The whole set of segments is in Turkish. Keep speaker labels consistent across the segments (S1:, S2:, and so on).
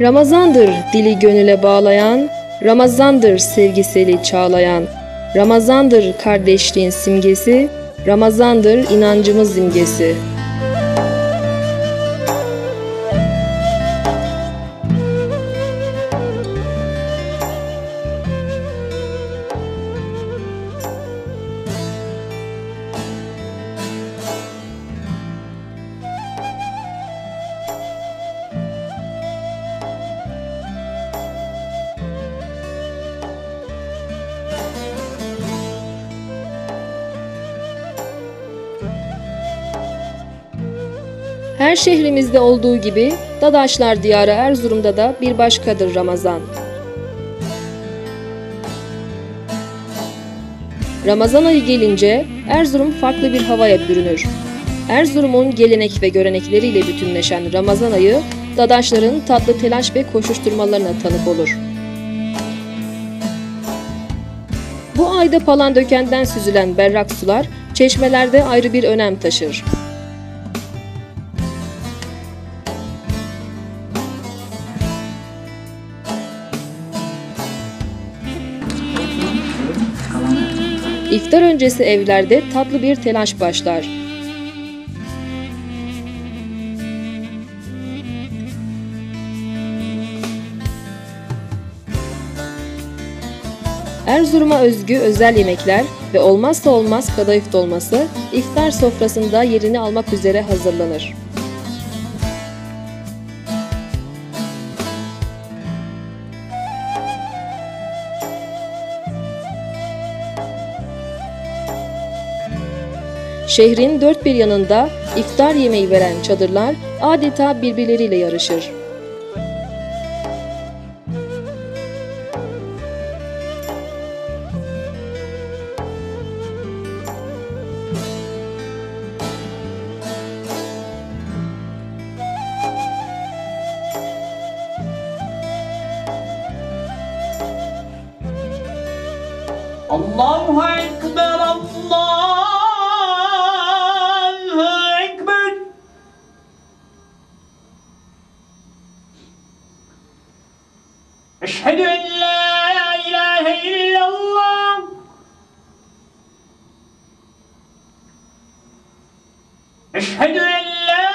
S1: Ramazandır dili gönüle bağlayan, Ramazandır sevgiseli çağlayan, Ramazandır kardeşliğin simgesi, Ramazandır inancımız imgesi. Her şehrimizde olduğu gibi Dadaşlar Diyarı Erzurum'da da bir başkadır Ramazan. Ramazan ayı gelince Erzurum farklı bir havaya bürünür. Erzurum'un gelenek ve görenekleriyle bütünleşen Ramazan ayı, Dadaşların tatlı telaş ve koşuşturmalarına tanık olur. Bu ayda Palandöken'den süzülen berrak sular, çeşmelerde ayrı bir önem taşır. İftar öncesi evlerde tatlı bir telaş başlar. Erzurum'a özgü özel yemekler ve olmazsa olmaz kadayıf dolması iftar sofrasında yerini almak üzere hazırlanır. Şehrin dört bir yanında iftar yemeği veren çadırlar adeta birbirleriyle yarışır.
S2: Allahu Ekber, Allahu Eşhedü en la.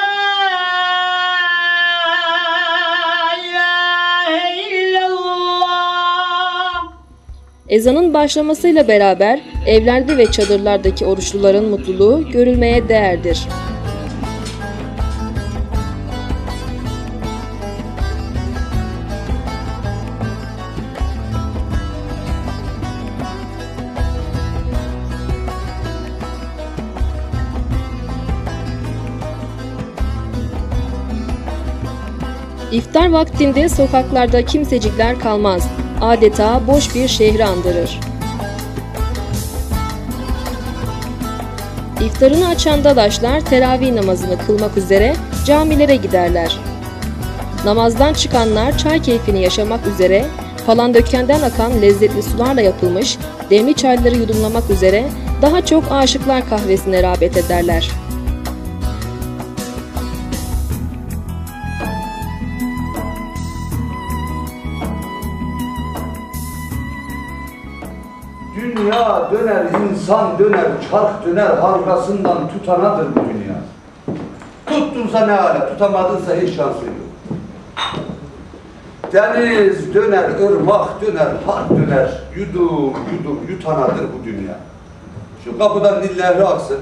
S1: Ezanın başlamasıyla beraber evlerde ve çadırlardaki oruçluların mutluluğu görülmeye değerdir. İftar vaktinde sokaklarda kimsecikler kalmaz. Adeta boş bir şehri andırır. İftarını açan dadaşlar teravih namazını kılmak üzere camilere giderler. Namazdan çıkanlar çay keyfini yaşamak üzere Palandöken'den akan lezzetli sularla yapılmış demli çayları yudumlamak üzere daha çok aşıklar kahvesine rağbet ederler.
S3: Dünya döner, insan döner, çark döner, halkasından tutanadır bu dünya. Tuttunsa ne hale, tutamadınsa hiç şansın yok. Deniz döner, ırmak döner, harp döner, yudum yudum yutanadır bu dünya. Şu kapıdan nillehri aksın,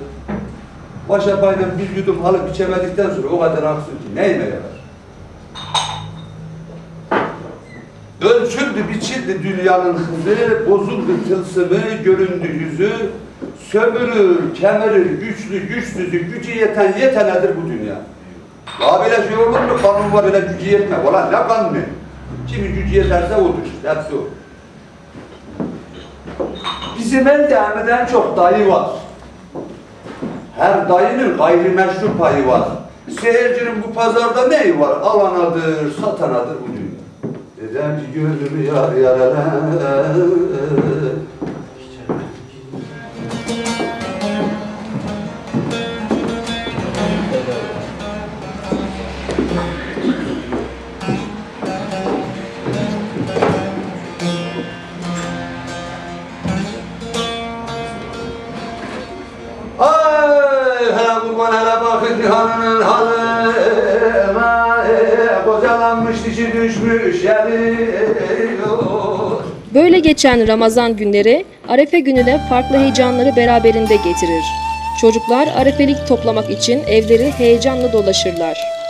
S3: başa bayram bir yudum alıp içemedikten sonra o kadar aksın ki neyime yarar? Ölçüldü biçildi dünyanın hızı, bozuldu tılsımı, göründü yüzü, sömürür, kemerir, güçlü, güçsüzü, gücü yeten yetenedir bu dünya. Ya böyle şey olur mu? Kanun var öyle gücü yetme. Ulan ne kanunu? Kimin gücü yeterse odur. Hepsi o. Bizim elde Ahmet'en çok dayı var. Her dayının gayrimeşru payı var. Seyircinin bu pazarda neyi var? Alanadır, satanadır bu dünya. Dedem ki gönlümü yar yaralar.
S1: Böyle geçen Ramazan günleri Arefe gününe farklı heyecanları beraberinde getirir. Çocuklar arefelik toplamak için evleri heyecanla dolaşırlar.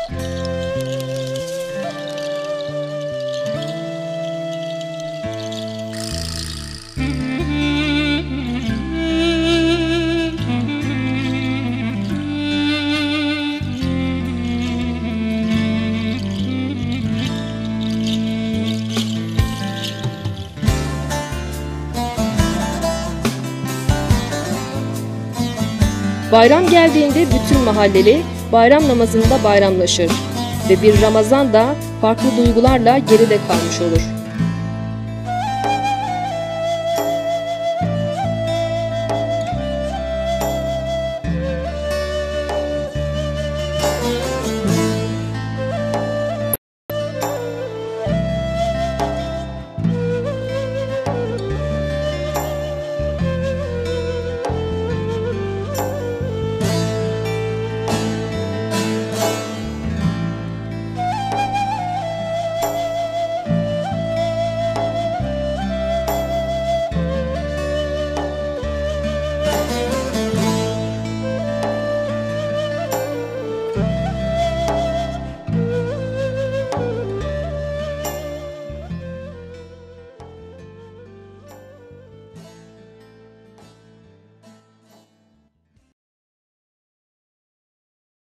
S1: Bayram geldiğinde bütün mahalleli bayram namazında bayramlaşır ve bir Ramazan da farklı duygularla geride kalmış olur.